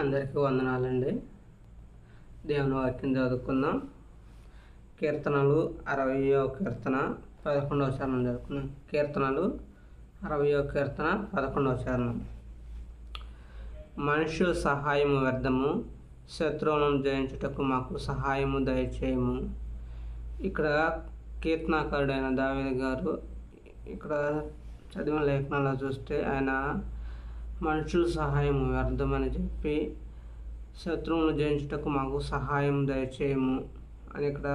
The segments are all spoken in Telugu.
అందరికీ వందనాలండి. దేవుని వాక్యం చదువుకుందాం. కీర్తనలు అరవయో కీర్తన పదకొండవ చరణం చదువుకుందాం. కీర్తనలు అరవయో కీర్తన పదకొండవ చరణం. మనుషు సహాయము వ్యర్థము శత్రువులను జయించుటకు మాకు సహాయము దయచేయము. ఇక్కడ కీర్తనాకారుడైన దావేది గారు ఇక్కడ చదివిన లేఖనాల్లో చూస్తే ఆయన మనుషుల సహాయం వ్యర్థమని చెప్పి శత్రువులను జయించుటకు మాకు సహాయం దయచేయము అని ఇక్కడ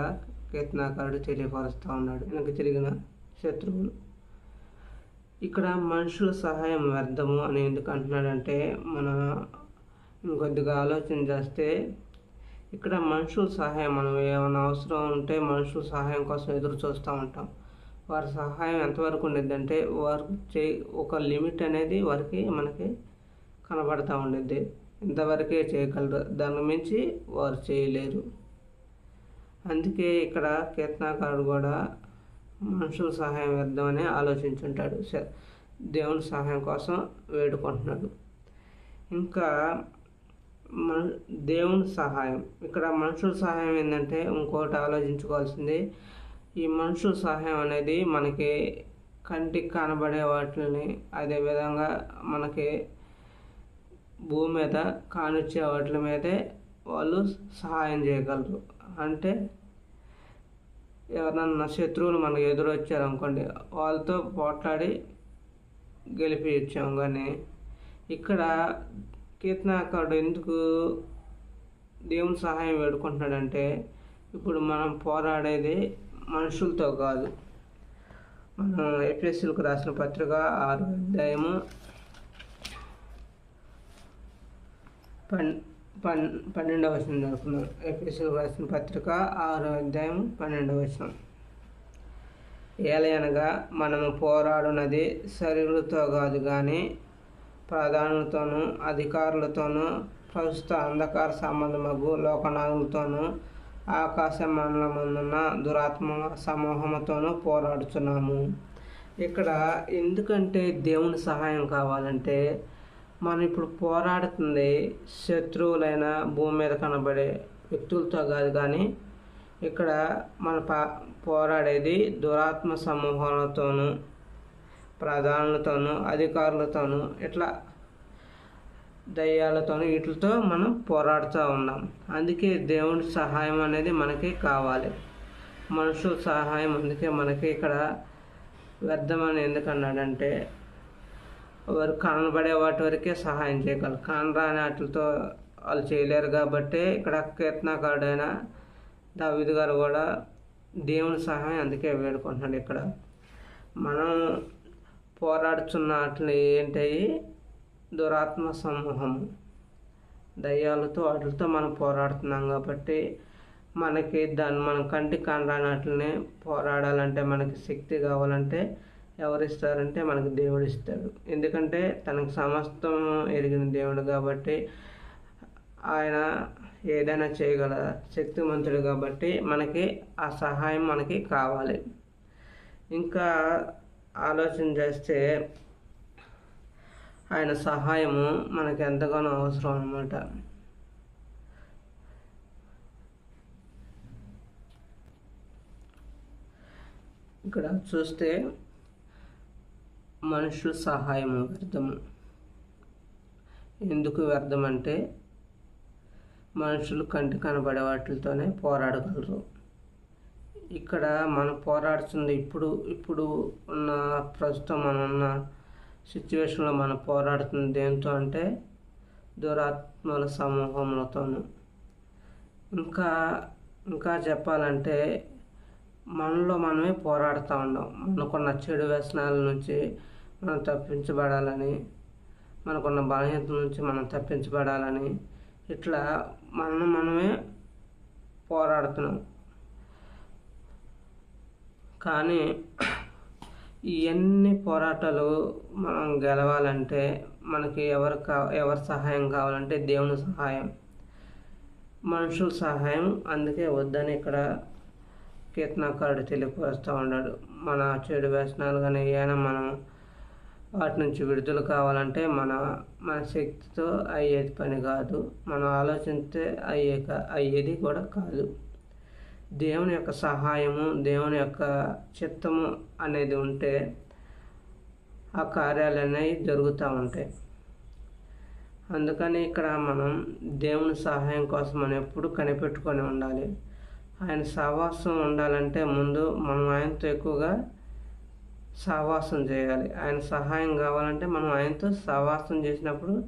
కీర్తనాకారుడు తెలియపరుస్తూ ఉన్నాడు. వెనక్కి తిరిగిన శత్రువులు. ఇక్కడ మనుషుల సహాయం వ్యర్థము అని ఎందుకు అంటున్నాడంటే మన ఇంకొద్దిగా ఆలోచన చేస్తే ఇక్కడ మనుషుల సహాయం మనం ఏమైనా అవసరం ఉంటే మనుషుల సహాయం కోసం ఎదురు చూస్తూ ఉంటాం. వారి సహాయం ఎంతవరకు ఉండిద్దంటే వారు చే ఒక లిమిట్ అనేది వారికి మనకి కనబడతా ఉండేది ఇంతవరకే చేయగలరు. దాని మించి వారు చేయలేరు. అందుకే ఇక్కడ కీర్తనాకారుడు కూడా మనుషుల సహాయం వేద్దామని ఆలోచించుంటాడు. స- దేవుని సహాయం కోసం వేడుకుంటున్నాడు. ఇంకా మన దేవుని సహాయం. ఇక్కడ మనుషుల సహాయం ఏంటంటే ఇంకోటి ఆలోచించుకోవాల్సింది ఈ మనుషుల సహాయం అనేది మనకి కంటికి కనబడే వాటిని అదేవిధంగా మనకి భూమి మీద కానిచ్చే వాటి మీదే వాళ్ళు సహాయం చేయగలరు. అంటే ఎవరన్నా శత్రువులు మనకు ఎదురొచ్చారు అనుకోండి వాళ్ళతో పోట్లాడి గెలిపించాం కానీ ఇక్కడ కీర్తనాకారుడు ఎందుకు దేవుని సహాయం వేడుకుంటున్నాడంటే ఇప్పుడు మనం పోరాడేది మనుషులతో కాదు. మనం ఎపిఎస్సీలకు రాసిన పత్రిక ఆరు అధ్యాయము పన్ పన్ పన్నెండవ వచనం జరుపుకున్నాం ఎపిఎస్సీలకు రాసిన పత్రిక ఆరు అధ్యాయం పన్నెండవ వచనం. ఏలయనగా మనము పోరాడునది శరీరులతో కాదు కానీ ప్రధానులతోనూ అధికారులతోనూ ప్రస్తుత అంధకార సంబంధమగు లోకనాథులతోనూ ఆకాశ మండలమందున్న దురాత్మ సమూహముతోనూ పోరాడుతున్నాము ఇక్కడ ఎందుకంటే దేవుని సహాయం కావాలంటే మనం ఇప్పుడు పోరాడుతుంది శత్రువులైన భూమి మీద కనబడే వ్యక్తులతో కాదు కానీ ఇక్కడ మన పా పోరాడేది దురాత్మ సమూహాలతోనూ ప్రధానులతోనూ అధికారులతోనూ ఇట్లా దయ్యాలతో వీటితో మనం పోరాడుతూ ఉన్నాం. అందుకే దేవుని సహాయం అనేది మనకి కావాలి. మనుషుల సహాయం అందుకే మనకి ఇక్కడ వ్యర్థమని ఎందుకు అన్నాడంటే వారు కనబడే వాటి వరకే సహాయం చేయగలరు. కానరాని వాటితో వాళ్ళు చేయలేరు కాబట్టి ఇక్కడ కీర్తనాకారుడైన దావిద్ గారు కూడా దేవుని సహాయం అందుకే వేడుకుంటున్నాడు ఇక్కడ. మనం పోరాడుతున్న వాటిని ఏంటవి దురాత్మ సమూహము దయ్యాలతో వాటితో మనం పోరాడుతున్నాం కాబట్టి మనకి దాన్ని మనం కంటికి కనరానట్లనే పోరాడాలంటే మనకి శక్తి కావాలంటే ఎవరిస్తారంటే మనకి దేవుడు ఇస్తాడు ఎందుకంటే తనకు సమస్తం ఎరిగిన దేవుడు కాబట్టి ఆయన ఏదైనా చేయగల శక్తివంతుడు కాబట్టి మనకి ఆ సహాయం మనకి కావాలి. ఇంకా ఆలోచన చేస్తే ఆయన సహాయము మనకు ఎంతగానో అవసరం అన్నమాట. ఇక్కడ చూస్తే మనుషుల సహాయము వ్యర్థము. ఎందుకు వ్యర్థం అంటే మనుషులు కంటి కనబడే వాటితోనే పోరాడగలరు. ఇక్కడ మనం పోరాడుతుంది ఇప్పుడు ఇప్పుడు ఉన్న ప్రస్తుతం మనం ఉన్న సిచ్యువేషన్లో మనం పోరాడుతుంది దేంతో అంటే దురాత్మల సమూహములతోనూ. ఇంకా ఇంకా చెప్పాలంటే మనలో మనమే పోరాడుతూ ఉన్నాం మనకున్న చెడు వ్యసనాల నుంచి మనం తప్పించబడాలని మనకున్న బలహీనత నుంచి మనం తప్పించబడాలని ఇట్లా మనం మనమే పోరాడుతున్నాం. కానీ ఇవన్నీ పోరాటాలు మనం గెలవాలంటే మనకి ఎవరు కా ఎవరి సహాయం కావాలంటే దేవుని సహాయం మనుషుల సహాయం. అందుకే వద్దని ఇక్కడ కీర్తనాకారుడు తెలియపరుస్తూ ఉన్నాడు. మన చెడు వ్యసనాలు కానీ ఏమైనా మనం వాటి నుంచి విడుదల కావాలంటే మన మన శక్తితో అయ్యేది పని కాదు. మనం ఆలోచిస్తే అయ్యే అయ్యేది కూడా కాదు. దేవుని యొక్క సహాయము దేవుని యొక్క చిత్తము అనేది ఉంటే ఆ కార్యాలు అనేవి జరుగుతూ ఉంటాయి. అందుకని ఇక్కడ మనం దేవుని సహాయం కోసం మనం ఎప్పుడు కనిపెట్టుకొని ఉండాలి. ఆయన సహవాసం ఉండాలంటే ముందు మనం ఆయనతో ఎక్కువగా సహవాసం చేయాలి. ఆయన సహాయం కావాలంటే మనం ఆయనతో సహవాసం చేసినప్పుడు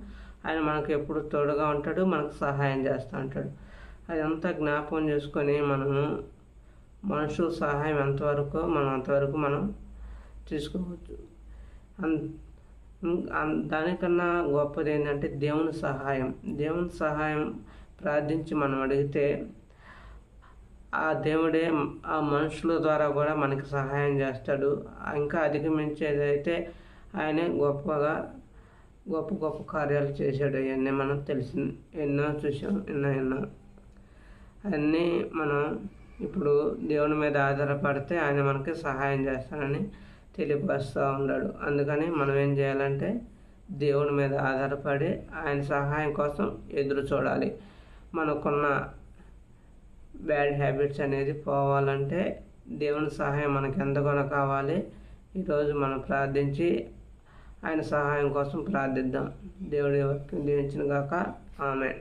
ఆయన మనకు ఎప్పుడు తోడుగా ఉంటాడు మనకు సహాయం చేస్తూ ఉంటాడు. అదంతా జ్ఞాపకం చేసుకొని మనము మనుషుల సహాయం ఎంతవరకు మనం అంతవరకు మనం తీసుకోవచ్చు. దానికన్నా గొప్పది ఏంటంటే దేవుని సహాయం. దేవుని సహాయం ప్రార్థించి మనం అడిగితే ఆ దేవుడే ఆ మనుషుల ద్వారా కూడా మనకి సహాయం చేస్తాడు. ఇంకా అధిగమించేదైతే ఆయనే గొప్పగా గొప్ప గొప్ప కార్యాలు చేశాడు. ఇవన్నీ మనం తెలిసింది ఎన్నో చూసాం ఎన్నో ఎన్నో. అన్నీ మనం ఇప్పుడు దేవుని మీద ఆధారపడితే ఆయన మనకి సహాయం చేస్తాడని తెలియపరుస్తూ ఉన్నాడు. అందుకని మనం ఏం చేయాలంటే దేవుని మీద ఆధారపడి ఆయన సహాయం కోసం ఎదురు చూడాలి. మనకున్న బ్యాడ్ హ్యాబిట్స్ అనేది పోవాలంటే దేవుని సహాయం మనకి ఎంతగానో కావాలి. ఈరోజు మనం ప్రార్థించి ఆయన సహాయం కోసం ప్రార్థిద్దాం. దేవుడి దీవించిన గాక. ఆమె